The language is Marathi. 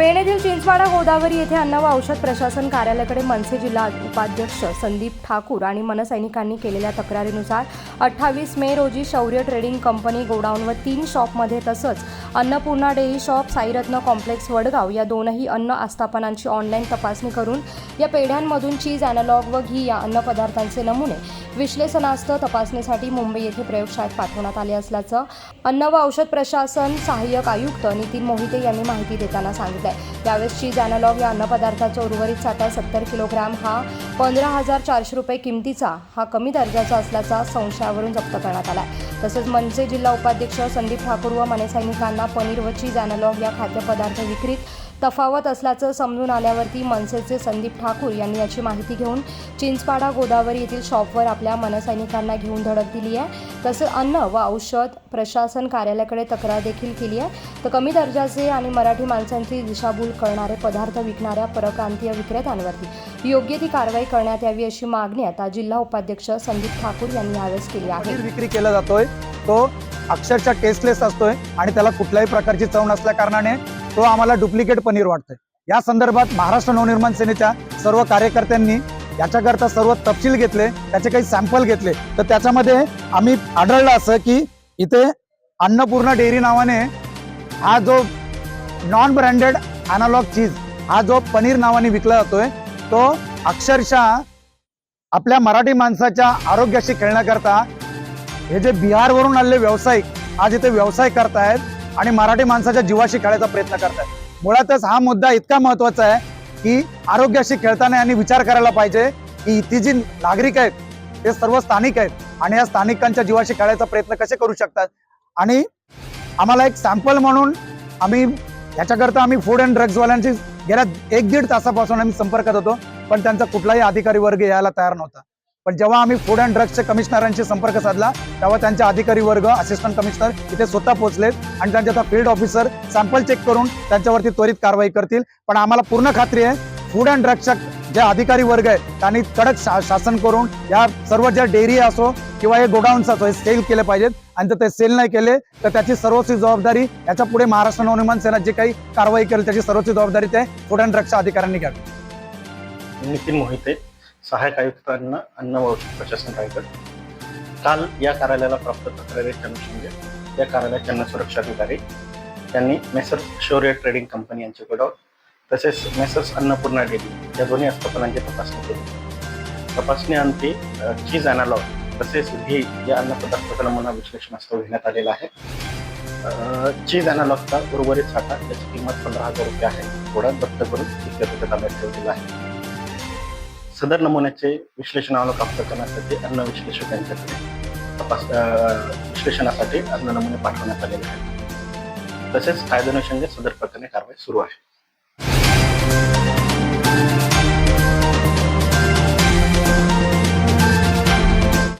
पेणेतील चिंचवाडा गोदावरी येथे अन्न व औषध प्रशासन कार्यालयाकडे मनसे जिल्हा उपाध्यक्ष संदीप ठाकूर आणि मनसैनिकांनी केलेल्या तक्रारीनुसार अठ्ठावीस मे रोजी शौर्य ट्रेडिंग कंपनी गोडाऊन व तीन शॉपमध्ये तसंच Annapurna dairy shop Sairatna complex Vadgaon या दोनही अन्न आस्थापनांची ऑनलाईन तपासणी करून या पेढ्यांमधून चीज ॲनालॉग व घी या अन्नपदार्थांचे नमुने विश्लेषणास्त तपासणीसाठी मुंबई येथे प्रयोगशाळेत पाठवण्यात आले असल्याचं अन्न व औषध प्रशासन सहाय्यक आयुक्त नितीन मोहिते यांनी माहिती देताना सांगितलं. यावेळेस चीज अॅनालॉग या अन्नपदार्थाचा उर्वरित साठा सत्तर किलोग्राम. हा पंधरा हजार चारशे रुपये किमतीचा हा कमी दर्जाचा असल्याचा संशयावरून जप्त करण्यात आला आहे तसंच मनसे जिल्हा उपाध्यक्ष संदीप ठाकूर व मनसैनिकांना पनीर व चीज अॅनालॉग या खाद्यपदार्थ विक्रीत तफावत असल्याचं समजून आल्यावरती मनसेचे संदीप ठाकूर यांनी याची माहिती घेऊन चिंचपाडा गोदावरी येथील शॉपवर आपल्या मनसैनिकांना घेऊन धडक दिली आहे. तसंच अन्न व औषध प्रशासन कार्यालयाकडे तक्रार देखील केली आहे. तर कमी दर्जाचे आणि मराठी माणसांची दिशाभूल करणारे पदार्थ विकणाऱ्या परप्रांतीय विक्रेत्यांवरती योग्य ती कारवाई करण्यात यावी अशी मागणी आता जिल्हा उपाध्यक्ष संदीप ठाकूर यांनी यावेळेस केली आहे. विक्री केला जातोय. तो अक्षरशः टेस्टलेस असतोय आणि त्याला कुठल्याही प्रकारची चव नसल्या कारणाने तो आम्हाला डुप्लिकेट पनीर वाटतोय. या संदर्भात महाराष्ट्र नवनिर्माण सेनेच्या सर्व कार्यकर्त्यांनी याच्याकरता सर्व तपशील घेतले त्याचे काही सॅम्पल घेतले. तर त्याच्यामध्ये आम्ही आढळलं असं की इथे अन्नपूर्णा डेअरी नावाने हा जो नॉन ब्रँडेड अनालॉग चीज हा जो पनीर नावाने विकला जातोय तो अक्षरशः आपल्या मराठी माणसाच्या आरोग्याशी खेळण्याकरता हे जे बिहारवरून आलेले व्यावसायिक आज इथे व्यवसाय करतायत आणि मराठी माणसाच्या जीवाशी खेळायचा प्रयत्न करतायत. मुळातच हा मुद्दा इतका महत्त्वाचा आहे की आरोग्याशी खेळताना यांनी विचार करायला पाहिजे की ती जी नागरिक आहेत ते सर्व स्थानिक आहेत आणि या स्थानिकांच्या जीवाशी खेळायचा प्रयत्न कसे करू शकतात? आणि आम्हाला एक सॅम्पल म्हणून आम्ही याच्याकरता आम्ही फूड अँड ड्रग्जवाल्यांची गेल्या एक दीड तासापासून आम्ही संपर्कात होतो पण त्यांचा कुठलाही अधिकारी वर्ग यायला तयार नव्हता. पण जेव्हा आम्ही फूड अँड ड्रग्सच्या कमिशनरांशी संपर्क साधला तेव्हा त्यांचे अधिकारी वर्ग असिस्टंट कमिशनर इथे स्वतः पोहोचलेत आणि त्यांचे आता फील्ड ऑफिसर सॅम्पल चेक करून त्यांच्यावरती त्वरित कारवाई करतील. पण आम्हाला पूर्ण खात्री आहे फूड अँड ड्रग्सच्या जे अधिकारी वर्ग आहे त्यांनी कडक शा- शासन करून या सर्व ज्या डेअरी असो किंवा हे गोडाऊन्स असो हे सेल केले पाहिजेत. आणि जर ते सेल नाही केले तर त्याची सर्वस्वी जबाबदारी याच्यापुढे महाराष्ट्र नवनिर्माण सेना जे काही कारवाई करेल त्याची सर्वस्वी जबाबदारी ते फूड अँड ड्रग्सच्या अधिकाऱ्यांनी घ्यावी. नितीन मोहिते. सहाय्यक आयुक्त अन्न अन्न व औषध प्रशासन रायगड काल या कार्यालयाला प्राप्त तक्रारी अनुषंगाने या कार्यालयाचे अन्न सुरक्षा अधिकारी यांनी मेसर्स शौर्य ट्रेडिंग कंपनी यांचे गोडाऊन तसेच मेसर्स अन्नपूर्णा डेअरी या दोन्ही आस्थापनांची तपासणी केली. तपासणी अंती चीज अॅनालॉग तसेच घी या अन्नपदार्थाचा नमुना विश्लेषणास्तव घेण्यात आलेला आहे. चीज अॅनालॉगचा उर्वरित साठा त्याची किंमत पंधरा हजार रुपये आहे. थोडा दत्त करून विक्रेत्याच्या ताब्यात ठेवलेला आहे. सदर नमुन्याचे विश्लेषण अहवाल प्राप्त करण्यासाठी अन्न विश्लेषक यांच्याकडे तपास विश्लेषणासाठी अन्न नमुने पाठवण्यात आलेले आहेत. तसेच कायद्यानुषंगे सदर प्रकरणी कारवाई सुरू आहे.